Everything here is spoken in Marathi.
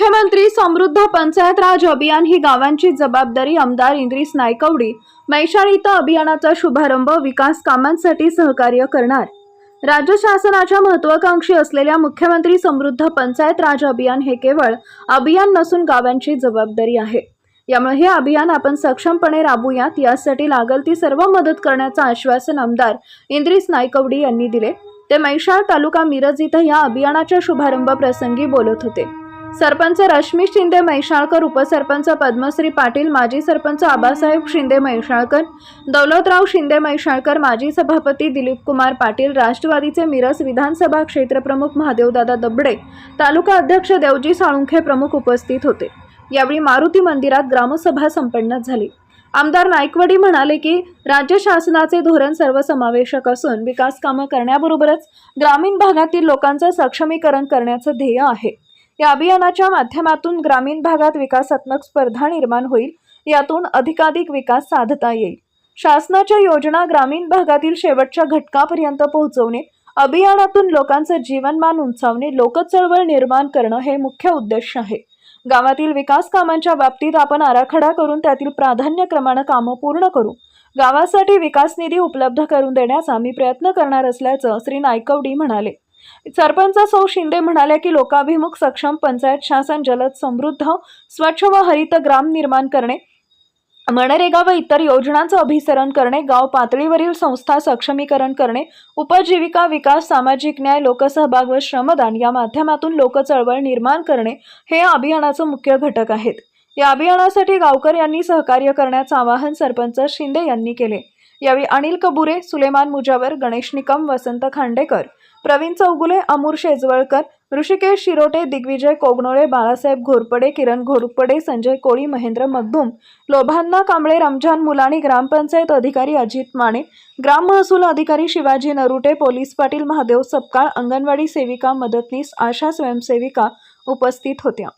मुख्यमंत्री समृद्ध पंचायत राज अभियान ही गावांची जबाबदारी आमदार इंद्रिस नायकवडी मैशाळीत इथं अभियानाचा शुभारंभ विकास कामांसाठी सहकार्य करणार. राज्य शासनाच्या महत्वाकांक्षी असलेल्या मुख्यमंत्री समृद्ध पंचायत राज अभियान हे केवळ अभियान नसून गावांची जबाबदारी आहे. यामुळे हे अभियान आपण सक्षमपणे राबवूयात यासाठी लागल ती सर्व मदत करण्याचं आश्वासन आमदार इंद्रिस नायकवडी यांनी दिले. ते मैशाळ तालुका मिरज इथं या अभियानाच्या शुभारंभ प्रसंगी बोलत होते. सरपंच रश्मी शिंदे मैशाळकर उपसरपंच पद्मश्री पाटील माजी सरपंच आबासाहेब शिंदे मैशाळकर दौलतराव शिंदे मैशाळकर माजी सभापती दिलीपकुमार पाटील राष्ट्रवादीचे मिरज विधानसभा क्षेत्रप्रमुख महादेवदादा दबडे तालुका अध्यक्ष देवजी साळुंखे प्रमुख उपस्थित होते. यावेळी मारुती मंदिरात ग्रामसभा संपन्न झाली. आमदार नायकवडी म्हणाले की राज्य शासनाचे धोरण सर्वसमावेशक असून विकास कामं करण्याबरोबरच ग्रामीण भागातील लोकांचं सक्षमीकरण करण्याचं ध्येय आहे. या अभियानाच्या माध्यमातून ग्रामीण भागात विकासात्मक स्पर्धा निर्माण होईल. यातून अधिकाधिक विकास साधता येईल. शासनाच्या योजना ग्रामीण भागातील शेवटच्या घटकापर्यंत पोहोचवणे अभियानातून लोकांचं जीवनमान उंचावणे लोकचळवळ निर्माण करणं हे मुख्य उद्देश आहे. गावातील विकास कामांच्या बाबतीत आपण आराखडा करून त्यातील प्राधान्यक्रमानं कामं पूर्ण करू. गावासाठी विकास निधी उपलब्ध करून देण्याचा मी प्रयत्न करणार असल्याचं श्री नायकवडी म्हणाले. सरपंच सौ शिंदे म्हणाल्या की लोकाभिमुख सक्षम पंचायत शासन जलद समृद्ध स्वच्छ व हरित ग्राम निर्माण करणे मनरेगा व इतर योजनांचं अभिसरण करणे गाव पातळीवरील संस्था सक्षमीकरण करणे उपजीविका विकास सामाजिक न्याय लोकसहभाग व श्रमदान या माध्यमातून लोकचळवळ निर्माण करणे हे या अभियानाचं मुख्य घटक आहेत. या अभियानासाठी गावकर यांनी सहकार्य करण्याचं आवाहन सरपंच शिंदे यांनी केले. यावेळी अनिल कबुरे सुलेमान मुजावर गणेश निकम वसंत खांडेकर प्रवीण चौगुले अमूर शेजवळकर ऋषिकेश शिरोटे दिग्विजय कोगनोळे बाळासाहेब घोरपडे किरण घोरपडे संजय कोळी महेंद्र मगदूम लोभांना कांबळे रमजान मुलाणी ग्रामपंचायत अधिकारी अजित माने ग्राम महसूल अधिकारी शिवाजी नरुटे पोलीस पाटील महादेव सपकाळ अंगणवाडी सेविका मदतनीस आशा स्वयंसेविका उपस्थित होत्या.